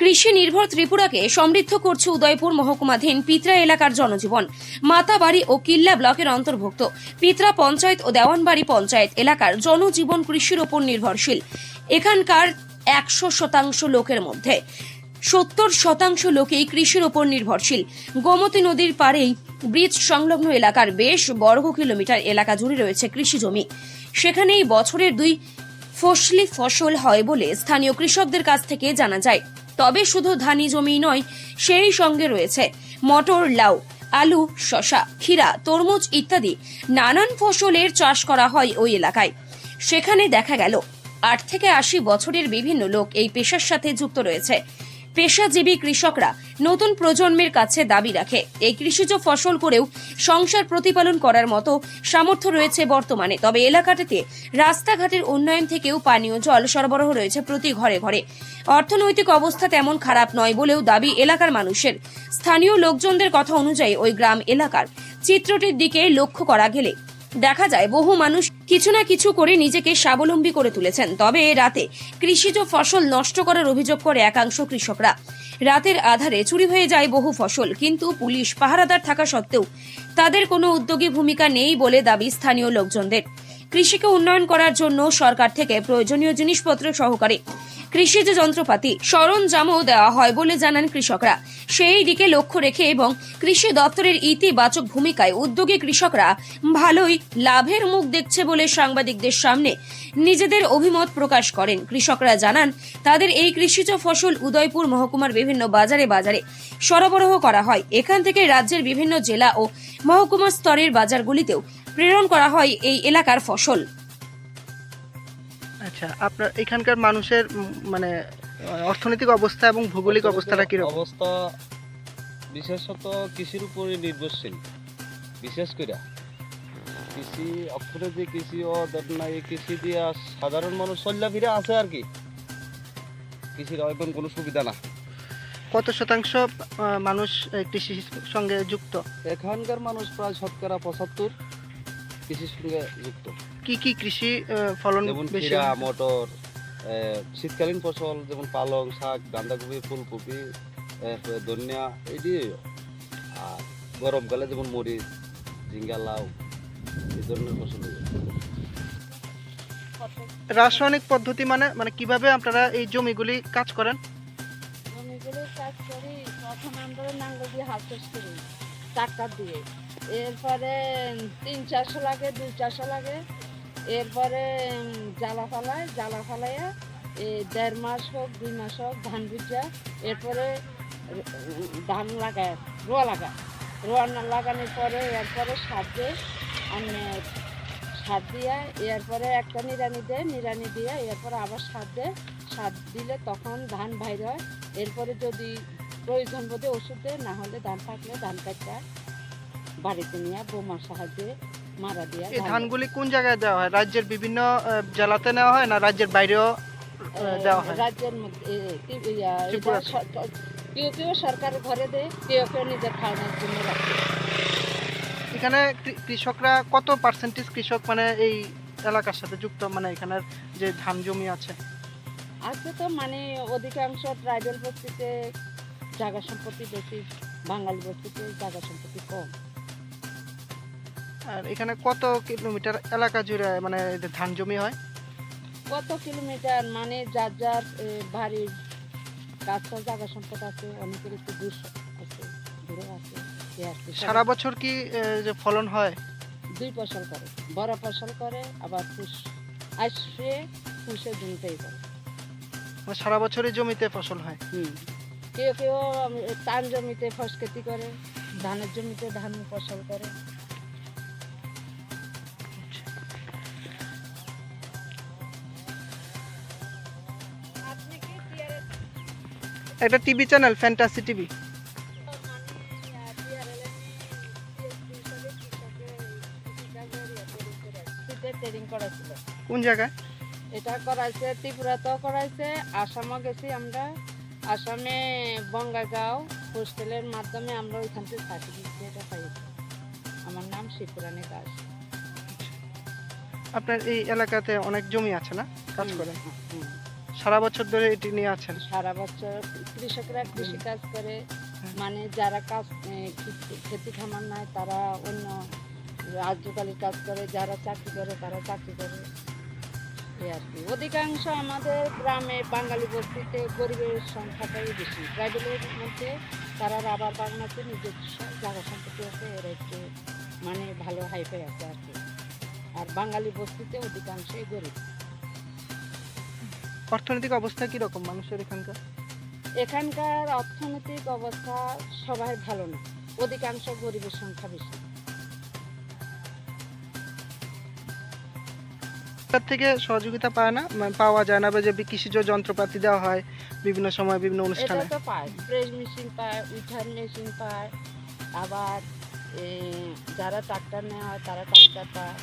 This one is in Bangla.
কৃষি নির্ভর ত্রিপুরাকে সমৃদ্ধ করছে উদয়পুর মহকুমাধীন পিত্রা এলাকার জনজীবন। মাতাবাড়ি ও কিল্লা ব্লকের অন্তর্ভুক্ত পিত্রা পঞ্চায়েত ও দেওয়ানবাড়ি পঞ্চায়েত এলাকার জনজীবন কৃষির ওপর নির্ভরশীল। এখানকার একশো শতাংশ লোকের মধ্যে সত্তর শতাংশ লোকেই কৃষির ওপর নির্ভরশীল। গোমতী নদীর পাড়েই ব্রিজ সংলগ্ন এলাকার বেশ বর্গ কিলোমিটার এলাকা জুড়ে রয়েছে কৃষি জমি। সেখানেই বছরের দুই ফসলি ফসল হয় বলে স্থানীয় কৃষকদের কাছ থেকে জানা যায়। তবে শুধু ধানি জমি নয় সেই সঙ্গে রয়েছে মটর, লাউ, আলু শশা ক্ষীরা, তরমুজ ইত্যাদি নানান ফসলের চাষ করা হয় ওই এলাকায়। সেখানে দেখা গেল, আট থেকে আশি বছরের বিভিন্ন লোক এই পেশার সাথে যুক্ত রয়েছে। পেশাজীবী কৃষকরা নতুন প্রজন্মের কাছে দাবি রাখে। এই কৃষিজ ফসল করেও সংসার প্রতিপালন করার মতো সামর্থ্য রয়েছে বর্তমানে। তবে এলাকাটিতে রাস্তাঘাটের উন্নয়ন থেকেও পানীয় জল সরবরাহ রয়েছে প্রতি ঘরে ঘরে। অর্থনৈতিক অবস্থা তেমন খারাপ নয় বলেও দাবি এলাকার মানুষের। স্থানীয় লোকজনদের কথা অনুযায়ী ওই গ্রাম এলাকার চিত্রটির দিকে লক্ষ্য করা গেলে দেখা যায় বহু মানুষ কিছু না কিছু করে নিজেকে স্বাবলম্বী করে তুলেছেন। তবে এ রাতে কৃষিজ ফসল নষ্ট করার অভিযোগ করে একাংশ কৃষকরা। রাতের আধারে চুরি হয়ে যায় বহু ফসল, কিন্তু পুলিশ পাহারাদার থাকা সত্ত্বেও তাদের কোনো উদ্যোগী ভূমিকা নেই বলে দাবি স্থানীয় লোকজনদের। কৃষিকে উন্নয়ন করার জন্য সরকার থেকে প্রয়োজনীয় জিনিসপত্র সহকারে কৃষিজ যন্ত্রপাতি সরঞ্জামও দেওয়া হয় বলে জানান কৃষকরা। সেই দিকে লক্ষ্য রেখে এবং কৃষি দপ্তরের ইতিবাচক ভূমিকায় উদ্যোগী কৃষকরা ভালোই লাভের মুখ দেখছে বলে সাংবাদিকদের সামনে নিজেদের অভিমত প্রকাশ করেন। কৃষকরা জানান, তাদের এই কৃষিজ ফসল উদয়পুর মহকুমার বিভিন্ন বাজারে বাজারে সরবরাহ করা হয়। এখান থেকে রাজ্যের বিভিন্ন জেলা ও মহকুমা স্তরের বাজারগুলিতেও প্রেরণ করা হয় এই এলাকার ফসল। আচ্ছা আপনার এখানকার মানুষের মানে অর্থনৈতিক অবস্থা এবং ভৌগোলিক অবস্থাটা কীরকম? অবস্থা বিশেষত কৃষির উপরে নির্ভরশীল বিশেষ করে। কৃষি যে কৃষি ও না এই কৃষি দিয়ে সাধারণ মানুষ চল্লা ফিরে আছে আর কি। কৃষির এখন কোনো সুবিধা না। কত শতাংশ মানুষ কৃষির সঙ্গে যুক্ত? এখানকার মানুষ প্রায় শতকরা পঁচাত্তর। কৃষির সঙ্গে যুক্ত। কি কি কৃষি ফলন যেমন ক্ষীরা মটর শীতকালীন ফসল যেমন পালং শাক বাঁধাকপি ফুলকপি ধনিয়া এটি আর গরমকালে যেমন মরিচ ঝিঙ্গা লাউ এই ধরনের ফসল রাসায়নিক পদ্ধতি মানে মানে কীভাবে আপনারা এই জমিগুলি কাজ করেন? জমিগুলো চাষ করি প্রথম আমরা নাঙ্গল দিয়ে হাল চাষ করি ট্রাক্টর দিয়ে। এরপরে তিন চারশো লাগে, দুই চারশো লাগে। এরপরে জ্বালা ফালায়, জ্বালা ফালাইয়া দেড় মাস হোক, দুই মাস হোক, ধান বুঝা এরপরে, ধান লাগায়, রোয়া লাগায়। রোয়া লাগানোর পরে, এরপরে সার দিয়ে, আমি সার দিয়া, এরপরে একটা নিরানি দেয় নিরানি দিয়ে, এরপরে আবার সার দেয়। সার দিলে তখন ধান বাইর হয়। এরপরে যদি প্রয়োজন বোধে ওষুধ দেয়, না হলে ধান থাকলে ধান কাটটা বাড়িতে নিয়ে বোমার সাহায্যে মারা দিয়ে এই ধানগুলি কোন জায়গায় দেওয়া হয়? রাজ্যের বিভিন্ন জেলাতে নেওয়া হয় না রাজ্যের বাইরেও দেওয়া হয়? রাজ্যের কেউ কেউ সরকার ঘরে দেয় কেউ কেউ নিজের খাওয়ানোর জন্য রাখে। এখানে কৃষকরা কত পার্সেন্টেজ কৃষক মানে এই এলাকার সাথে যুক্ত? মানে এখানের যে ধান জমি আছে? আছে তো মানে অধিকাংশ ট্রাইবেল বস্তিতে জায়গা সম্পত্তি বেশি বাঙালি বস্তিতে জায়গা সম্পত্তি কম। আর এখানে কত কিলোমিটার এলাকা জুড়ে মানে ধান জমি হয়? কত কিলোমিটার মানে যার যার বাড়ির কাজটা জায়গা সম্পদ আছে অনেকের একটু দূর আছে দূরে আছে। সারা বছর কি যে ফলন হয়? দুই ফসল করে বড় ফসল করে আবার ফুস আসে ফুসে জমিতেই করে। মানে সারা বছরই জমিতে ফসল হয়? হুম। কেউ কেউ টান জমিতে ফস খেতি করে ধানের জমিতে ধান ফসল করে। একটা টিভি চ্যানেল ফ্যান্টাসি টিভি। কোন জায়গায়? এটা করাইছে ত্রিপুরাতেও করাইছে আসামও গেছি আমরা। আসামে বঙ্গাগাঁও হোস্টেলের মাধ্যমে আমরা ওইখান থেকে সার্টিফিকেটটা পাইছি আমার নাম শিবপুরানী দাস। আপনার এই এলাকাতে অনেক জমি আছে না? কাজ করেন হুম। সারা বছর ধরে এটি নিয়ে আছেন? সারা বছর কৃষকরা কৃষি কাজ করে মানে যারা কাজ খেতি খামার নাই তারা অন্য রাজ্যকালী কাজ করে যারা চাকরি করে তারা চাকরি করে। এই আর কি। অধিকাংশ আমাদের গ্রামে বাঙালি বস্তিতে গরিবের সংখ্যাটাই বেশি। ট্রাইবেলের মধ্যে তারা রাবার বাগান আছে নিজস্ব জায়গা সম্পত্তি আছে এরা একটু মানে ভালো হাইফাই আছে আর কি। আর বাঙালি বস্তিতে অধিকাংশই গরিব। অর্থনৈতিক অবস্থা কি রকম মানুষের এখানকার? এখানকার অর্থনৈতিক অবস্থা সবাই ভালো না। অধিকাংশ গরিবের সংখ্যা বেশি। সরকার থেকে সহযোগিতা পায় না? মানে পাওয়া যায় না বা যে কৃষিজ যন্ত্রপাতি দেওয়া হয় বিভিন্ন সময় বিভিন্ন এটা অনুষ্ঠানে? তো পায়। স্প্রে মেশিন পায় উঠার মেশিন পায়। আবার যারা ট্রাক্টর নেওয়া হয় তারা ট্রাক্টর পায়।